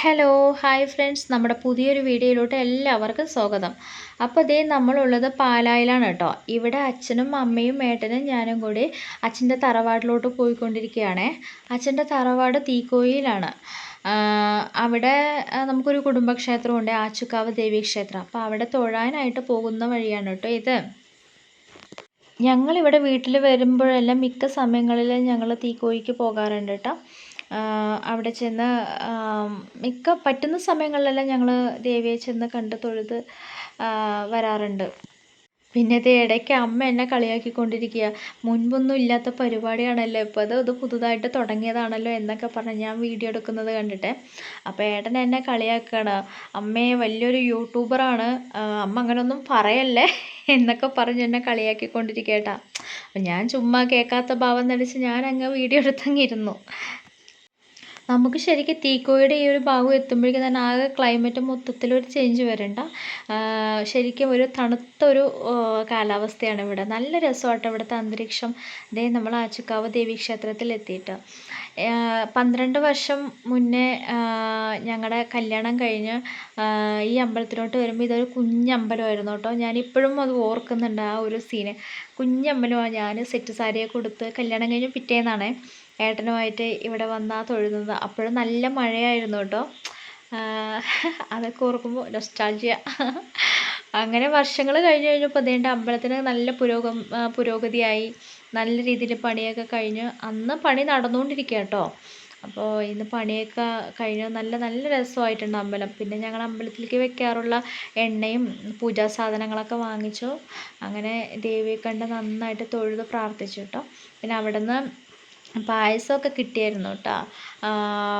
Hello hi friends നമ്മുടെ പുതിയൊരു വീഡിയോയിലോട്ട് എല്ലാവർക്കും സ്വാഗതം. അപ്പോൾ ഇതേ നമ്മളുള്ളത് പാലായിലാണ് കേട്ടോ. ഇവിടെ അച്ഛനും അമ്മയും ഏട്ടനും ഞാനും കൂടി അച്ഛന്റെ തറവാടിലോട്ട് പോയിക്കൊണ്ടിരിക്കുകയാണ്. അച്ഛന്റെ തറവാട് തീക്കോയിലാണ്. അവിടെ നമുക്കൊരു കുടുംബക്ഷേത്രമുണ്ട് ആച്ചുക്കാവ് ദേവീക്ഷേത്രം. അപ്പോൾ അവിടെ തൊഴാനായിട്ട് പോകുന്ന വഴിയാണ് കേട്ടോ ഇത്. ഞങ്ങളിവിടെ വീട്ടിൽ വരുമ്പോഴെല്ലാം മിക്ക സമയങ്ങളിലും ഞങ്ങൾ തീക്കോയിക്ക് പോകാറുണ്ട് കേട്ടോ. അവിടെ ചെന്ന് മിക്ക പറ്റുന്ന സമയങ്ങളിലെല്ലാം ഞങ്ങൾ ദേവിയെ ചെന്ന് കണ്ട് തൊഴുത് വരാറുണ്ട്. പിന്നെ ഇത് ഇടയ്ക്ക് അമ്മ എന്നെ കളിയാക്കിക്കൊണ്ടിരിക്കുക. മുൻപൊന്നും ഇല്ലാത്ത പരിപാടിയാണല്ലോ ഇപ്പോൾ അത് ഇത് പുതുതായിട്ട് തുടങ്ങിയതാണല്ലോ എന്നൊക്കെ പറഞ്ഞ് ഞാൻ വീഡിയോ എടുക്കുന്നത് കണ്ടിട്ട്. അപ്പോൾ ഏട്ടൻ എന്നെ കളിയാക്കുകയാണ്. അമ്മയെ വലിയൊരു യൂട്യൂബറാണ്. അമ്മ അങ്ങനെയൊന്നും പറയല്ലേ എന്നൊക്കെ പറഞ്ഞ് എന്നെ കളിയാക്കിക്കൊണ്ടിരിക്കുക അപ്പം ഞാൻ ചുമ്മാ കേൾക്കാത്ത ഭാവം നടിച്ച് ഞാൻ അങ്ങ് വീഡിയോ എടുത്തങ്ങിരുന്നു നമുക്ക് ശരിക്കും തീക്കോയുടെ ഈ ഒരു ഭാഗം എത്തുമ്പോഴേക്കും തന്നെ ആകെ ക്ലൈമറ്റ് മൊത്തത്തിലൊരു ചേഞ്ച് വരണ്ട. ശരിക്കും ഒരു തണുത്തൊരു കാലാവസ്ഥയാണ് ഇവിടെ. നല്ല രസമായിട്ട് ഇവിടുത്തെ അന്തരീക്ഷം. ദേ നമ്മൾ ആച്ചുക്കാവ് ദേവീക്ഷേത്രത്തിൽ എത്തിയിട്ട്. പന്ത്രണ്ട് വർഷം മുന്നേ ഞങ്ങളുടെ കല്യാണം കഴിഞ്ഞ് ഈ അമ്പലത്തിലോട്ട് വരുമ്പോൾ ഇതൊരു കുഞ്ഞമ്പലമായിരുന്നു കേട്ടോ. ഞാനിപ്പോഴും അത് ഓർക്കുന്നുണ്ട് ആ ഒരു സീന് കുഞ്ഞമ്പലമാണ് ഞാൻ സെറ്റ് സാരിയൊക്കെ കൊടുത്ത് കല്യാണം കഴിഞ്ഞ് പിറ്റേന്നാണേ. ഏട്ടനുമായിട്ട് ഇവിടെ വന്നാൽ തൊഴുന്നത്. അപ്പോഴും നല്ല മഴയായിരുന്നു കേട്ടോ. അതൊക്കെ ഓർക്കുമ്പോൾ നൊസ്റ്റാൾജിയ അങ്ങനെ വർഷങ്ങൾ കഴിഞ്ഞ് കഴിഞ്ഞപ്പോൾ അതേണ്ട അമ്പലത്തിന് നല്ല പുരോഗം പുരോഗതിയായി. നല്ല രീതിയിൽ പണിയൊക്കെ കഴിഞ്ഞ് അന്ന് പണി നടന്നുകൊണ്ടിരിക്കുക കേട്ടോ അപ്പോൾ ഇന്ന് പണിയൊക്കെ കഴിഞ്ഞ് നല്ല നല്ല രസമായിട്ടുണ്ട് അമ്പലം. പിന്നെ ഞങ്ങൾ അമ്പലത്തിലേക്ക് വെക്കാറുള്ള എണ്ണയും പൂജാ സാധനങ്ങളൊക്കെ വാങ്ങിച്ചു. അങ്ങനെ ദേവിയെ കണ്ട് നന്നായിട്ട് തൊഴുത് പ്രാർത്ഥിച്ചു കേട്ടോ പിന്നെ അവിടെ നിന്ന് പായസമൊക്കെ കിട്ടിയായിരുന്നു കേട്ടോ.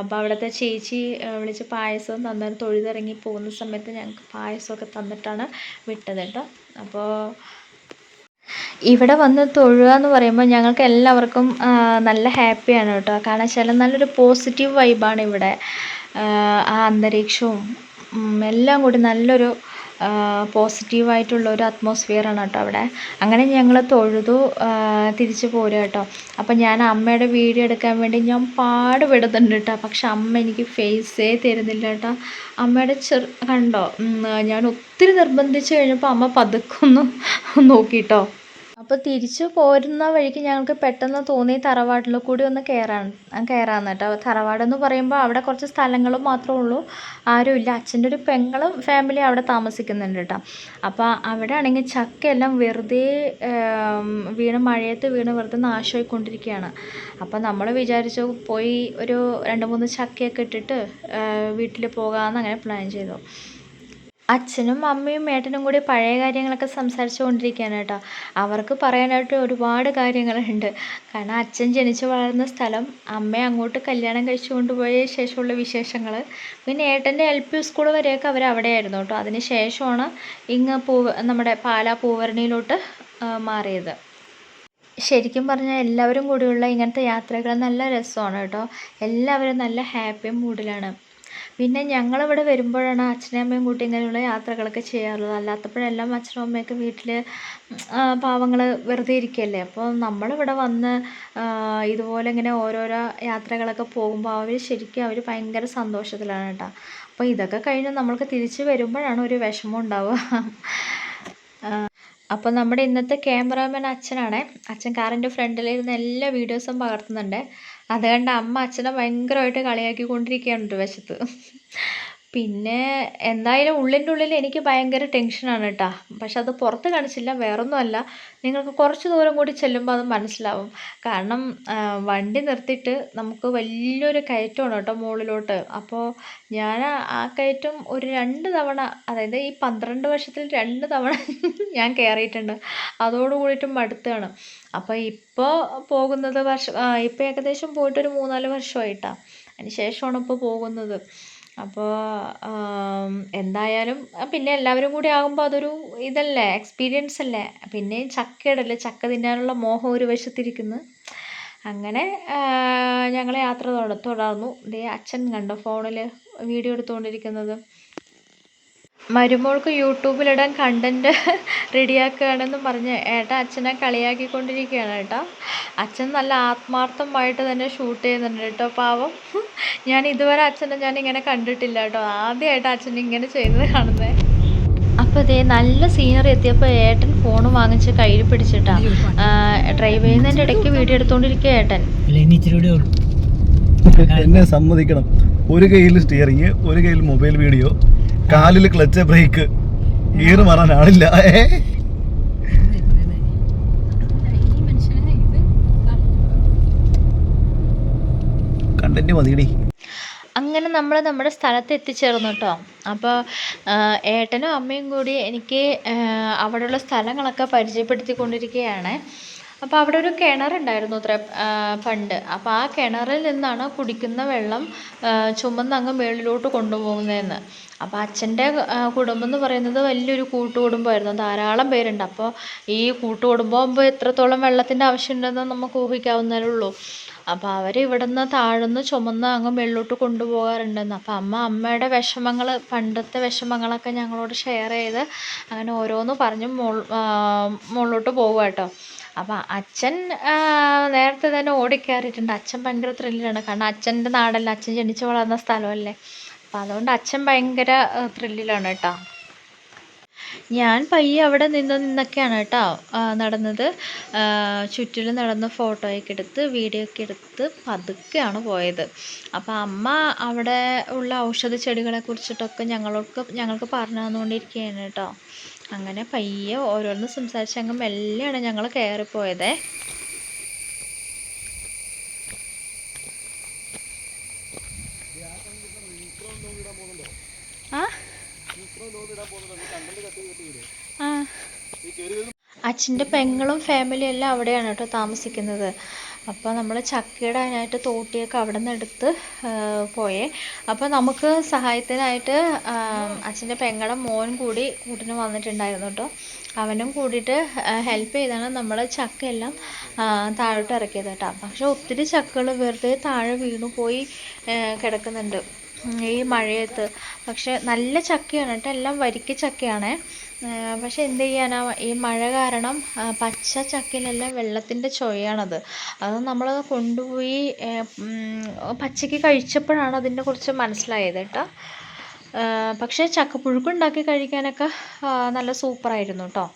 അപ്പോൾ അവിടുത്തെ ചേച്ചി വിളിച്ച് പായസവും തന്നു തൊഴുതിറങ്ങി പോകുന്ന സമയത്ത് ഞങ്ങൾക്ക് പായസമൊക്കെ തന്നിട്ടാണ് വിട്ടത് കേട്ടോ. അപ്പോൾ ഇവിടെ വന്ന് തൊഴുക എന്ന് പറയുമ്പോൾ ഞങ്ങൾക്ക് എല്ലാവർക്കും നല്ല ഹാപ്പിയാണ് കേട്ടോ. കാരണം വെച്ചാൽ നല്ലൊരു പോസിറ്റീവ് വൈബാണ് ഇവിടെ. ആ അന്തരീക്ഷവും എല്ലാം കൂടി നല്ലൊരു പോസിറ്റീവായിട്ടുള്ള ഒരു അറ്റ്മോസ്ഫിയറാണ് കേട്ടോ അവിടെ. അങ്ങനെ ഞങ്ങൾ തൊഴുതു തിരിച്ചു പോരുക കേട്ടോ. അപ്പം ഞാൻ അമ്മയുടെ വീഡിയോ എടുക്കാൻ വേണ്ടി ഞാൻ പാടുപെടുന്നുണ്ട് കേട്ടോ. പക്ഷെ അമ്മ എനിക്ക് ഫേസേ തരുന്നില്ല കേട്ടോ. അമ്മയുടെ ചെറു കണ്ടോ? ഞാൻ ഒത്തിരി നിർബന്ധിച്ചു കഴിഞ്ഞപ്പോൾ അമ്മ പതുക്കൊന്ന് നോക്കിട്ടോ അപ്പോൾ തിരിച്ചു പോരുന്ന വഴിക്ക് ഞങ്ങൾക്ക് പെട്ടെന്ന് തോന്നി തറവാട്ടിൽ കൂടി ഒന്ന് കയറാൻ കയറാമെന്ന് കേട്ടോ. തറവാടെന്ന് പറയുമ്പോൾ അവിടെ കുറച്ച് സ്ഥലങ്ങളും മാത്രമേ ഉള്ളൂ. ആരുമില്ല അച്ഛന്റെ ഒരു പെങ്ങളും ഫാമിലി അവിടെ താമസിക്കുന്നുണ്ട് കേട്ടോ. അപ്പോൾ അവിടെ ആണെങ്കിൽ ചക്കയെല്ലാം വെറുതെ വീണ് മഴയത്ത് വീണ് വെറുതെ നാശമായിക്കൊണ്ടിരിക്കുകയാണ്. അപ്പോൾ നമ്മൾ വിചാരിച്ചു പോയി ഒരു രണ്ട് മൂന്ന് ചക്കയൊക്കെ ഇട്ടിട്ട് വീട്ടിൽ പോകാമെന്ന് അങ്ങനെ പ്ലാൻ ചെയ്തു. അച്ഛനും അമ്മയും ഏട്ടനും കൂടി പഴയ കാര്യങ്ങളൊക്കെ സംസാരിച്ചു കൊണ്ടിരിക്കുകയാണ് കേട്ടോ. അവർക്ക് പറയാനായിട്ട് ഒരുപാട് കാര്യങ്ങളുണ്ട്. കാരണം അച്ഛൻ ജനിച്ചു വളർന്ന സ്ഥലം അമ്മ അങ്ങോട്ട് കല്യാണം കഴിച്ചു കൊണ്ടുപോയ ശേഷമുള്ള വിശേഷങ്ങൾ പിന്നെ ഏട്ടന്റെ എൽ പി സ്കൂൾ വരെയൊക്കെ അവർ അവിടെയായിരുന്നു കേട്ടോ. അതിന് ശേഷമാണ് ഇങ്ങ് പൂവ് നമ്മുടെ പാലാ പൂവരണിയിലോട്ട് മാറിയത്. ശരിക്കും പറഞ്ഞാൽ എല്ലാവരും കൂടിയുള്ള ഇങ്ങനത്തെ യാത്രകൾ നല്ല രസമാണ് കേട്ടോ. എല്ലാവരും നല്ല ഹാപ്പി മൂഡിലാണ്. പിന്നെ ഞങ്ങളിവിടെ വരുമ്പോഴാണ് അച്ഛനെയും അമ്മയും കൂട്ടി ഇങ്ങനെയുള്ള യാത്രകളൊക്കെ ചെയ്യാറുള്ളത്. അല്ലാത്തപ്പോഴെല്ലാം അച്ഛനും അമ്മയൊക്കെ വീട്ടിൽ പാവങ്ങൾ വെറുതെ ഇരിക്കുകയല്ലേ അപ്പോൾ നമ്മളിവിടെ വന്ന് ഇതുപോലെ ഇങ്ങനെ ഓരോരോ യാത്രകളൊക്കെ പോകുമ്പോൾ അവർ ശരിക്കും അവർ ഭയങ്കര സന്തോഷത്തിലാണ് കേട്ടോ. അപ്പോൾ ഇതൊക്കെ കഴിഞ്ഞ് നമ്മൾക്ക് തിരിച്ച് വരുമ്പോഴാണ് ഒരു വിഷമം ഉണ്ടാവുക. അപ്പോൾ നമ്മുടെ ഇന്നത്തെ ക്യാമറാമാൻ അച്ഛനാണേ. അച്ഛൻ കാറിന്റെ ഫ്രണ്ടിലിരുന്ന് എല്ലാ വീഡിയോസും പകർത്തുന്നുണ്ട്. അതുകൊണ്ട് അമ്മ അച്ഛനെ ഭയങ്കരമായിട്ട് കളിയാക്കിക്കൊണ്ടിരിക്കുകയാണ് ഒരു വശത്ത്. പിന്നെ എന്തായാലും ഉള്ളിന്റെ ഉള്ളിൽ എനിക്ക് ഭയങ്കര ടെൻഷനാണ് കേട്ടോ പക്ഷെ അത് പുറത്ത് കാണിച്ചില്ല വേറൊന്നുമല്ല. നിങ്ങൾക്ക് കുറച്ച് ദൂരം കൂടി ചെല്ലുമ്പോൾ അത് മനസ്സിലാവും. കാരണം വണ്ടി നിർത്തിയിട്ട് നമുക്ക് വലിയൊരു കയറ്റമാണ് കേട്ടോ മുകളിലോട്ട്. അപ്പോൾ ഞാൻ ആ കയറ്റം ഒരു രണ്ട് തവണ അതായത് ഈ പന്ത്രണ്ട് വർഷത്തിൽ രണ്ട് തവണ ഞാൻ കയറിയിട്ടുണ്ട് അതോട് കൂടിയിട്ട് മടുത്താണ്. അപ്പോൾ ഇപ്പോൾ പോകുന്നത് വർഷം ഇപ്പോൾ ഏകദേശം പോയിട്ടൊരു മൂന്നാൽ വർഷമായിട്ടാണ് അതിന് ശേഷമാണ് ഇപ്പോൾ പോകുന്നത്. അപ്പോൾ എന്തായാലും പിന്നെ എല്ലാവരും കൂടി ആകുമ്പോൾ അതൊരു ഇതല്ലേ എക്സ്പീരിയൻസ് അല്ലേ? പിന്നെ ചക്കയുടെ ചക്ക തിന്നാനുള്ള മോഹം ഒരു വശത്തിരിക്കുന്നു. അങ്ങനെ ഞങ്ങൾ യാത്ര തുടർന്നു. ദേ അച്ഛൻ കണ്ടോ ഫോണിൽ വീഡിയോ എടുത്തുകൊണ്ടിരിക്കുന്നത് മരുമോൾക്ക് യൂട്യൂബിലിടാൻ കണ്ടന്റ് റെഡിയാക്കുകയാണെന്നും പറഞ്ഞ് ഏട്ടൻ അച്ഛനെ കളിയാക്കിക്കൊണ്ടിരിക്കുകയാണ് കേട്ടോ. അച്ഛൻ നല്ല ആത്മാർത്ഥമായിട്ട് തന്നെ ഷൂട്ട് ചെയ്യുന്നുണ്ട് കേട്ടോ പാവം. ഞാൻ ഇതുവരെ അച്ഛനെ ഞാൻ ഇങ്ങനെ കണ്ടിട്ടില്ല കേട്ടോ. ആദ്യമായിട്ട് അച്ഛൻ ഇങ്ങനെ ചെയ്യുന്നത് കാണുന്നത് അപ്പോൾ ഇതേ നല്ല സീനറി എത്തിയപ്പോൾ ഏട്ടൻ ഫോൺ വാങ്ങിച്ച് കയ്യിൽ പിടിച്ചിട്ടാ ഡ്രൈവ് ചെയ്യുന്നതിന്റെ ഇടയ്ക്ക് വീഡിയോ എടുത്തുകൊണ്ടിരിക്കുക ഏട്ടൻ. എന്നെ സമ്മതിക്കണം. ഒരു കയ്യിൽ സ്റ്റിയറിങ് ഒരു കയ്യിൽ മൊബൈൽ വീഡിയോ കാലിൽ ക്ലച്ച് ബ്രേക്ക് ഗിയർ മാറാൻ ആളില്ല. ഏ? കണ്ടന്റ് മതിയടി. അങ്ങനെ നമ്മൾ നമ്മുടെ സ്ഥലത്ത് എത്തിച്ചേർന്നു കേട്ടോ അപ്പോൾ ഏട്ടനും അമ്മയും കൂടി എനിക്ക് അവിടെയുള്ള സ്ഥലങ്ങളൊക്കെ പരിചയപ്പെടുത്തിക്കൊണ്ടിരിക്കുകയാണ് അപ്പോൾ അവിടെ ഒരു കിണറുണ്ടായിരുന്നു അത്ര പണ്ട്. അപ്പോൾ ആ കിണറിൽ നിന്നാണ് കുടിക്കുന്ന വെള്ളം ആ, ചുമന്ന് അങ്ങ് മേളിലോട്ട് കൊണ്ടുപോകുന്നതെന്ന്. അപ്പോൾ അച്ഛന്റെ കുടുംബം എന്ന് പറയുന്നത് വലിയൊരു കൂട്ടുകുടുംബമായിരുന്നു. ധാരാളം പേരുണ്ട്. അപ്പോൾ ഈ കൂട്ടുകുടുംബം ആകുമ്പോൾ എത്രത്തോളം വെള്ളത്തിന്റെ ആവശ്യമുണ്ടെന്ന് നമുക്ക് ഊഹിക്കാവുന്നതേ ഉള്ളൂ. അപ്പോൾ അവർ ഇവിടുന്ന് താഴ്ന്ന് ചുമന്ന് അങ്ങ് മേളിലോട്ട് കൊണ്ടുപോകാറുണ്ടെന്ന്. അപ്പോൾ അമ്മ അമ്മയുടെ വിഷമങ്ങൾ പണ്ടത്തെ വിഷമങ്ങളൊക്കെ ഞങ്ങളോട് ഷെയർ ചെയ്ത് അങ്ങനെ ഓരോന്ന് പറഞ്ഞ് മോൾ മുകളിലോട്ട് പോകുക കേട്ടോ. അപ്പോൾ അച്ഛൻ നേരത്തെ തന്നെ ഓടിക്കയറിയിട്ടുണ്ട്. അച്ഛൻ ഭയങ്കര ത്രില്ലാണ് കാരണം അച്ഛന്റെ നാടല്ല. അച്ഛൻ ജനിച്ചു വളർന്ന സ്ഥലമല്ലേ. അപ്പോൾ അതുകൊണ്ട് അച്ഛൻ ഭയങ്കര ത്രില്ലിലാണ് കേട്ടോ. ഞാൻ പയ്യെ അവിടെ നിന്ന് നിന്നൊക്കെയാണ് കേട്ടോ നടന്നത്. ചുറ്റിലും നടന്ന് ഫോട്ടോയൊക്കെ എടുത്ത് വീഡിയോ ഒക്കെ എടുത്ത് പതുക്കെയാണ് പോയത്. അപ്പോൾ അമ്മ അവിടെ ഉള്ള ഔഷധ ചെടികളെ കുറിച്ചിട്ടൊക്കെ ഞങ്ങൾക്ക് ഞങ്ങൾക്ക് പറഞ്ഞു തന്നുകൊണ്ടിരിക്കുകയാണ് കേട്ടോ. അങ്ങനെ പയ്യെ ഓരോന്ന് സംസാരിച്ച് അങ്ങ് മെല്ലെയാണ് ഞങ്ങൾ കയറിപ്പോയത് ആ? ആ. അച്ഛന്റെ പെങ്ങളും ഫാമിലിയും എല്ലാം അവിടെയാണ് കേട്ടോ താമസിക്കുന്നത്. അപ്പോൾ നമ്മൾ ചക്കയുടെ അതിനായിട്ട് തോട്ടിയൊക്കെ അവിടെ നിന്ന് എടുത്ത് പോയെ. അപ്പോൾ നമുക്ക് സഹായത്തിനായിട്ട് അച്ഛന്റെ പെങ്ങളുടെ മോൻ കൂടി കൂട്ടിന് വന്നിട്ടുണ്ടായിരുന്നു കേട്ടോ അവനും കൂടിയിട്ട് ഹെൽപ്പ് ചെയ്താണ് നമ്മൾ ചക്കയെല്ലാം താഴോട്ട് ഇറക്കിയത് കേട്ടോ പക്ഷെ ഒത്തിരി ചക്കകൾ വെറുതെ താഴെ വീണു പോയി കിടക്കുന്നുണ്ട്. ഈ മഴയത്ത്. പക്ഷെ നല്ല ചക്കയാണ് കേട്ടോ. എല്ലാം വരിക്ക ചക്കയാണേ. പക്ഷെ എന്ത് ചെയ്യാനാ? ഈ മഴ കാരണം പച്ച ചക്കയിലെല്ലാം വെള്ളത്തിന്റെ ചൊവയാണത് അത് നമ്മൾ കൊണ്ടുപോയി പച്ചയ്ക്ക് കഴിച്ചപ്പോഴാണ് അതിനെ കുറിച്ച് മനസ്സിലായത് കേട്ടോ. പക്ഷേ ചക്കപ്പുഴുക്കുണ്ടാക്കി കഴിക്കാനൊക്കെ നല്ല സൂപ്പറായിരുന്നു കേട്ടോ.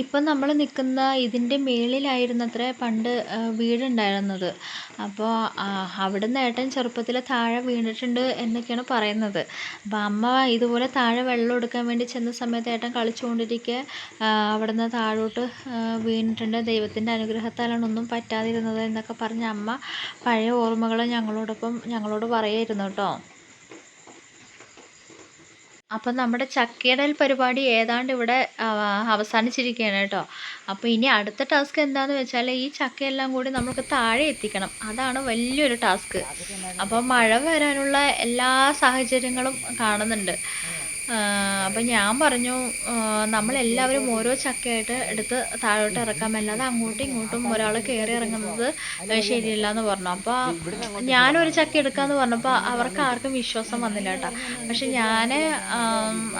ഇപ്പം നമ്മൾ നിൽക്കുന്ന ഇതിന്റെ മേളിലായിരുന്നത്രേ പണ്ട് വീടുണ്ടായിരുന്നത്. അപ്പോൾ അവിടുന്ന് ഏട്ടൻ ചെറുപ്പത്തിൽ താഴെ വീണിട്ടുണ്ട് എന്നൊക്കെയാണ് പറയുന്നത്. അപ്പം അമ്മ ഇതുപോലെ താഴെ വെള്ളം എടുക്കാൻ വേണ്ടി ചെന്ന സമയത്ത് ഏട്ടൻ കളിച്ചുകൊണ്ടിരിക്കെ അവിടുന്ന് താഴോട്ട് വീണിട്ടുണ്ട്. ദൈവത്തിന്റെ അനുഗ്രഹത്താലാണ് ഒന്നും പറ്റാതിരുന്നത് എന്നൊക്കെ പറഞ്ഞ് അമ്മ പഴയ ഓർമ്മകൾ ഞങ്ങളോടൊപ്പം ഞങ്ങളോട് പറയായിരുന്നു കേട്ടോ. അപ്പം നമ്മുടെ ചക്കയിടൽ പരിപാടി ഏതാണ്ട് ഇവിടെ അവസാനിച്ചിരിക്കുകയാണ് കേട്ടോ. അപ്പോൾ ഇനി അടുത്ത ടാസ്ക് എന്താണെന്ന് വെച്ചാൽ ഈ ചക്കയെല്ലാം കൂടി നമുക്ക് താഴെ എത്തിക്കണം. അതാണ് വലിയൊരു ടാസ്ക്. അപ്പോൾ മഴ വരാനുള്ള എല്ലാ സാഹചര്യങ്ങളും കാണുന്നുണ്ട്. അപ്പം ഞാൻ പറഞ്ഞു നമ്മളെല്ലാവരും ഓരോ ചക്കയായിട്ട് എടുത്ത് താഴോട്ട് ഇറക്കാം. അല്ലാതെ അങ്ങോട്ടും ഇങ്ങോട്ടും ഒരാൾ കയറി ഇറങ്ങുന്നത് ശരിയല്ല എന്ന് പറഞ്ഞു. അപ്പോൾ ഞാനൊരു ചക്ക എടുക്കാമെന്ന് പറഞ്ഞപ്പോൾ അവർക്ക് ആർക്കും വിശ്വാസം വന്നില്ല കേട്ടോ. പക്ഷെ ഞാൻ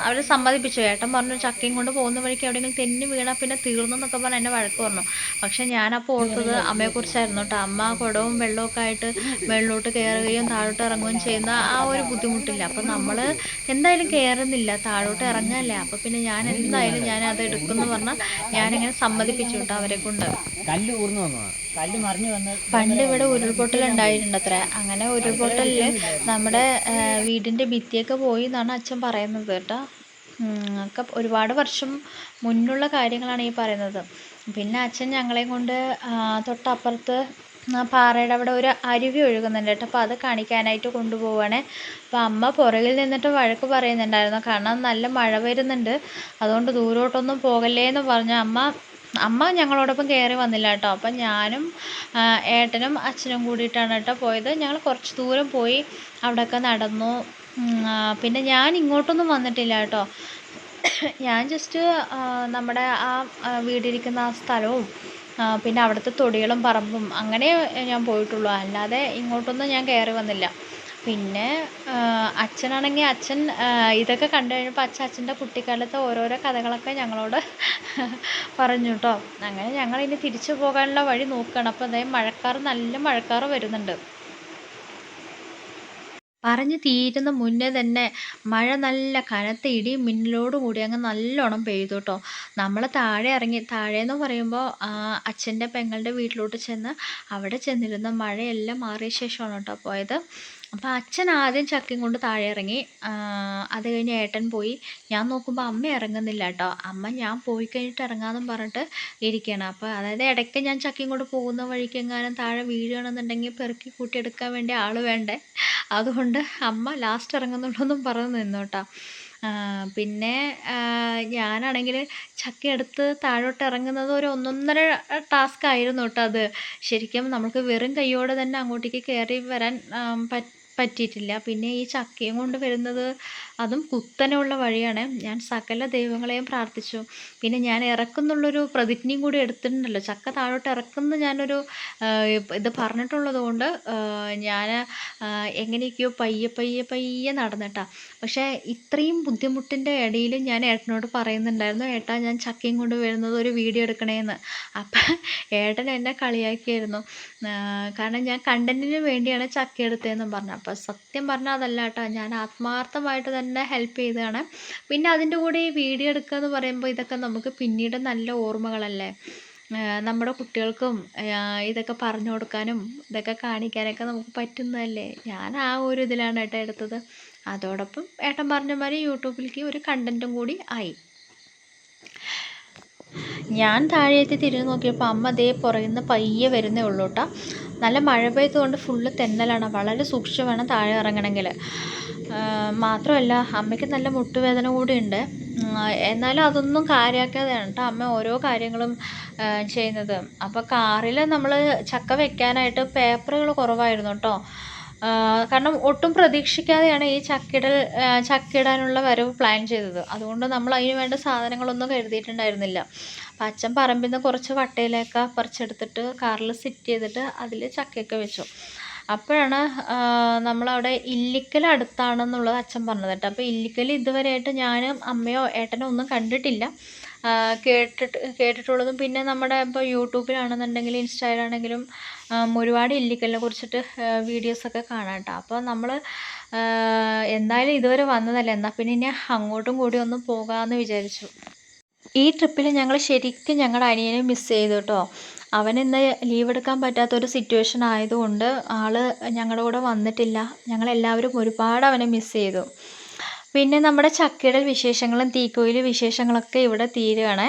അവരെ സമ്മതിപ്പിച്ചു. ഏട്ടൻ പറഞ്ഞു ചക്കയും കൊണ്ട് പോകുന്ന വഴിക്ക് എവിടെയെങ്കിലും തെന്നി വീണാൽ പിന്നെ തീർന്നു എന്നൊക്കെ പറഞ്ഞ് എന്നെ വഴക്ക് പറഞ്ഞു. പക്ഷെ ഞാനപ്പോൾ ഓർത്തത് അമ്മയെക്കുറിച്ചായിരുന്നു കേട്ടോ. അമ്മ കുടവും വെള്ളമൊക്കെ ആയിട്ട് വെള്ളോട്ട് കയറുകയും താഴോട്ട് ഇറങ്ങുകയും ചെയ്യുന്ന ആ ഒരു ബുദ്ധിമുട്ടില്ല. അപ്പം നമ്മൾ എന്തായാലും കയറുന്നില്ല താഴോട്ട് ഇറങ്ങല്ലേ. അപ്പോൾ പിന്നെ ഞാൻ എന്തായാലും ഞാൻ അത് എടുക്കുമെന്ന് പറഞ്ഞാൽ ഞാനിങ്ങനെ സമ്മതിപ്പിച്ചു കേട്ടോ അവരെ കൊണ്ട്. കല്ല് ഊർന്നു വന്നതാണ് കല്ല് മറിഞ്ഞു വന്ന് പണ്ട് ഇവിടെ ഉരുൾപൊട്ടൽ ഉണ്ടായിട്ടുണ്ട് അത്ര അങ്ങനെ ഉരുൾപൊട്ടലിൽ നമ്മുടെ വീടിന്റെ വീടിന്റെ ഭിത്തിയൊക്കെ പോയി എന്നാണ് അച്ഛൻ പറയുന്നത് കേട്ടോ. ഒക്കെ ഒരുപാട് വർഷം മുന്നുള്ള കാര്യങ്ങളാണ് ഈ പറയുന്നത്. പിന്നെ അച്ഛൻ ഞങ്ങളെയും കൊണ്ട് തൊട്ടപ്പുറത്ത് ആ പാറയുടെ അവിടെ ഒരു അരുവി ഒഴുകുന്നുണ്ട് കേട്ടോ. അപ്പോൾ അത് കാണിക്കാനായിട്ട് കൊണ്ടുപോവുകയാണ് അപ്പോൾ അമ്മ പുറകിൽ നിന്നിട്ട് വഴക്ക് പറയുന്നുണ്ടായിരുന്നു. കാരണം നല്ല മഴ വരുന്നുണ്ട്. അതുകൊണ്ട് ദൂരോട്ടൊന്നും പോകല്ലേ എന്ന് പറഞ്ഞ. അമ്മ അമ്മ ഞങ്ങളോടൊപ്പം കയറി വന്നില്ല കേട്ടോ. അപ്പം ഞാനും ഏട്ടനും അച്ഛനും കൂടിയിട്ടാണ് കേട്ടോ പോയത്. ഞങ്ങൾ കുറച്ച് ദൂരം പോയി അവിടെയൊക്കെ നടന്നു. പിന്നെ ഞാൻ ഇങ്ങോട്ടൊന്നും വന്നിട്ടില്ല കേട്ടോ. ഞാൻ ജസ്റ്റ് നമ്മുടെ ആ വീടിരിക്കുന്ന ആ സ്ഥലവും പിന്നെ അവിടുത്തെ തൊടികളും പറമ്പും അങ്ങനെ ഞാൻ പോയിട്ടുള്ളൂ. അല്ലാതെ ഇങ്ങോട്ടൊന്നും ഞാൻ കയറി വന്നില്ല. പിന്നെ അച്ഛനാണെങ്കിൽ അച്ഛൻ ഇതൊക്കെ കണ്ടു കഴിഞ്ഞപ്പോൾ അച്ഛൻ അച്ഛന്റെ കുട്ടിക്കാലത്തെ ഓരോരോ കഥകളൊക്കെ ഞങ്ങളോട് പറഞ്ഞു കേട്ടോ അങ്ങനെ ഞങ്ങൾ ഇനി തിരിച്ചു പോകാനുള്ള വഴി നോക്കുകയാണ്. അപ്പോൾ അതായത് മഴക്കാറ് നല്ല മഴക്കാറ് വരുന്നുണ്ട്. പറഞ്ഞു തീരുന്ന മുന്നേ തന്നെ മഴ നല്ല കനത്ത ഇടിയും മിന്നലോട് കൂടി അങ്ങ് നല്ലോണം പെയ്തു കേട്ടോ നമ്മൾ താഴെ ഇറങ്ങി താഴെ എന്ന് പറയുമ്പോൾ അച്ഛന്റെ പെങ്ങളുടെ വീട്ടിലോട്ട് ചെന്ന് അവിടെ ചെന്നിരുന്ന മഴയെല്ലാം മാറിയ ശേഷമാണ് കേട്ടോ പോയത്. അപ്പോൾ അച്ഛൻ ആദ്യം ചക്കയും കൊണ്ട് താഴെ ഇറങ്ങി. അത് കഴിഞ്ഞ് ഏട്ടൻ പോയി. ഞാൻ നോക്കുമ്പോൾ അമ്മ ഇറങ്ങുന്നില്ല കേട്ടോ അമ്മ ഞാൻ പോയി കഴിഞ്ഞിട്ട് ഇറങ്ങാമെന്നും പറഞ്ഞിട്ട് ഇരിക്കുകയാണ് അപ്പോൾ അതായത് ഇടയ്ക്ക് ഞാൻ ചക്കയും കൊണ്ട് പോകുന്ന വഴിക്ക് എങ്ങാനും താഴെ വീഴുകയാണെന്നുണ്ടെങ്കിൽ പെറുക്കി കൂട്ടിയെടുക്കാൻ വേണ്ടി ആൾ വേണ്ടേ? അതുകൊണ്ട് അമ്മ ലാസ്റ്റ് ഇറങ്ങുന്നുള്ളൂന്നും പറഞ്ഞ് നിന്നു കേട്ടോ പിന്നെ ഞാനാണെങ്കിൽ ചക്ക എടുത്ത് താഴോട്ട് ഇറങ്ങുന്നത് ഒരു ഒന്നൊന്നര ടാസ്ക് ആയിരുന്നു കേട്ടോ അത്. ശരിക്കും നമുക്ക് വെറും കൈയോടെ തന്നെ അങ്ങോട്ടേക്ക് കയറി വരാൻ പറ്റ് പറ്റിയിട്ടില്ല. പിന്നെ ഈ ചക്കയും കൊണ്ട് വരുന്നത് അതും കുത്തനെയുള്ള വഴിയാണ്. ഞാൻ സകല ദൈവങ്ങളെയും പ്രാർത്ഥിച്ചു. പിന്നെ ഞാൻ ഇറക്കുന്നുള്ളൊരു പ്രതിജ്ഞയും കൂടി എടുത്തിട്ടുണ്ടല്ലോ. ചക്ക താഴോട്ട് ഇറക്കുന്ന ഞാനൊരു ഇത് പറഞ്ഞിട്ടുള്ളത് കൊണ്ട് ഞാൻ എങ്ങനെയൊക്കെയോ പയ്യെ പയ്യെ പയ്യെ നടന്നിട്ടാ. പക്ഷേ ഇത്രയും ബുദ്ധിമുട്ടിന്റെ ഇടയിൽ ഞാൻ ഏട്ടനോട് പറയുന്നുണ്ടായിരുന്നു ഏട്ടാ ഞാൻ ചക്കയും കൊണ്ട് വരുന്നത് ഒരു വീഡിയോ എടുക്കണേന്ന്. അപ്പം ഏട്ടൻ എന്നെ കളിയാക്കിയായിരുന്നു. കാരണം ഞാൻ കണ്ടന്റിന് വേണ്ടിയാണ് ചക്ക എടുത്തതെന്നും പറഞ്ഞു. അപ്പം സത്യം പറഞ്ഞാൽ അതല്ല കേട്ടോ. ഞാൻ ആത്മാർത്ഥമായിട്ട് തന്നെ ഹെൽപ്പ് ചെയ്തതാണ്. പിന്നെ അതിന്റെ കൂടെ ഈ വീഡിയോ എടുക്കുക എന്ന് പറയുമ്പോൾ ഇതൊക്കെ നമുക്ക് പിന്നീട് നല്ല ഓർമ്മകളല്ലേ? നമ്മുടെ കുട്ടികൾക്കും ഇതൊക്കെ പറഞ്ഞു കൊടുക്കാനും ഇതൊക്കെ കാണിക്കാനൊക്കെ നമുക്ക് പറ്റുന്നതല്ലേ? ഞാൻ ആ ഒരു ഇതിലാണ് ഏട്ടാ എടുത്തത്. അതോടൊപ്പം ഏട്ടൻ പറഞ്ഞ മാതിരി യൂട്യൂബിലേക്ക് ഒരു കണ്ടന്റും കൂടി ആയി. ഞാൻ താഴെത്തി തിരിഞ്ഞു നോക്കിയപ്പോൾ അമ്മ ദേ പുറകിൽ പയ്യെ വരുന്നേ ഉള്ളൂ നല്ല മഴ പെയ്തുകൊണ്ട് ഫുള്ള് തെന്നലാണ്. വളരെ സൂക്ഷിച്ച് വേണം താഴെ ഇറങ്ങണമെങ്കിൽ. മാത്രമല്ല അമ്മയ്ക്ക് നല്ല മുട്ടുവേദന കൂടിയുണ്ട്. എന്നാലും അതൊന്നും കാര്യമാക്കാതെയാണ് കേട്ടോ അമ്മ ഓരോ കാര്യങ്ങളും ചെയ്യുന്നത്. അപ്പോൾ കാറിൽ നമ്മൾ ചക്ക വെക്കാനായിട്ട് പേപ്പറുകൾ കുറവായിരുന്നു കേട്ടോ കാരണം ഒട്ടും പ്രതീക്ഷിക്കാതെയാണ് ഈ ചക്കിടൽ ചക്കിടാനുള്ള വരവ് പ്ലാൻ ചെയ്തത്. അതുകൊണ്ട് നമ്മൾ അതിന് വേണ്ട സാധനങ്ങളൊന്നും കരുതിയിട്ടുണ്ടായിരുന്നില്ല. അപ്പം അച്ഛൻ പറമ്പിൽ നിന്ന് കുറച്ച് വട്ടയിലേക്ക് പറിച്ചെടുത്തിട്ട് കാറിൽ സിറ്റ് ചെയ്തിട്ട് അതിൽ ചക്കയൊക്കെ വെച്ചു. അപ്പോഴാണ് നമ്മളവിടെ ഇല്ലിക്കൽ അടുത്താണെന്നുള്ളത് അച്ഛൻ പറഞ്ഞത് കേട്ടോ. അപ്പോൾ ഇല്ലിക്കൽ ഇതുവരെയായിട്ട് ഞാനും അമ്മയോ ഏട്ടനോ ഒന്നും കണ്ടിട്ടില്ല. കേട്ടിട്ട് കേട്ടിട്ടുള്ളതും പിന്നെ നമ്മുടെ ഇപ്പോൾ യൂട്യൂബിലാണെന്നുണ്ടെങ്കിലും ഇൻസ്റ്റയിലാണെങ്കിലും ഒരുപാട് ഇല്ലിക്കലിനെ കുറിച്ചിട്ട് വീഡിയോസൊക്കെ കാണാം കേട്ടോ. അപ്പോൾ നമ്മൾ എന്തായാലും ഇതുവരെ വന്നതല്ല. എന്നാൽ പിന്നെ ഇനി അങ്ങോട്ടും കൂടി ഒന്ന് പോകാമെന്ന് വിചാരിച്ചു. ഈ ട്രിപ്പിൽ ഞങ്ങൾ ശരിക്കും ഞങ്ങളുടെ അനിയനെ മിസ് ചെയ്തു കേട്ടോ. അവൻ ഇന്ന് ലീവ് എടുക്കാൻ പറ്റാത്തൊരു സിറ്റുവേഷൻ ആയതുകൊണ്ട് ആൾ ഞങ്ങളുടെ കൂടെ വന്നിട്ടില്ല. ഞങ്ങളെല്ലാവരും ഒരുപാട് അവനെ മിസ് ചെയ്തു. പിന്നെ നമ്മുടെ ചക്കയിടൽ വിശേഷങ്ങളും തീക്കോയിൽ വിശേഷങ്ങളൊക്കെ ഇവിടെ തീരുകയാണ്.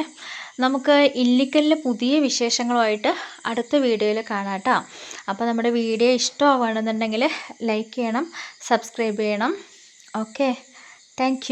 നമുക്ക് ഇല്ലിക്കലിലെ പുതിയ വിശേഷങ്ങളുമായിട്ട് അടുത്ത വീഡിയോയിൽ കാണാം കേട്ടോ. അപ്പോൾ നമ്മുടെ വീഡിയോ ഇഷ്ടമാവുകയാണെന്നുണ്ടെങ്കിൽ ലൈക്ക് ചെയ്യണം സബ്സ്ക്രൈബ് ചെയ്യണം. Okay thank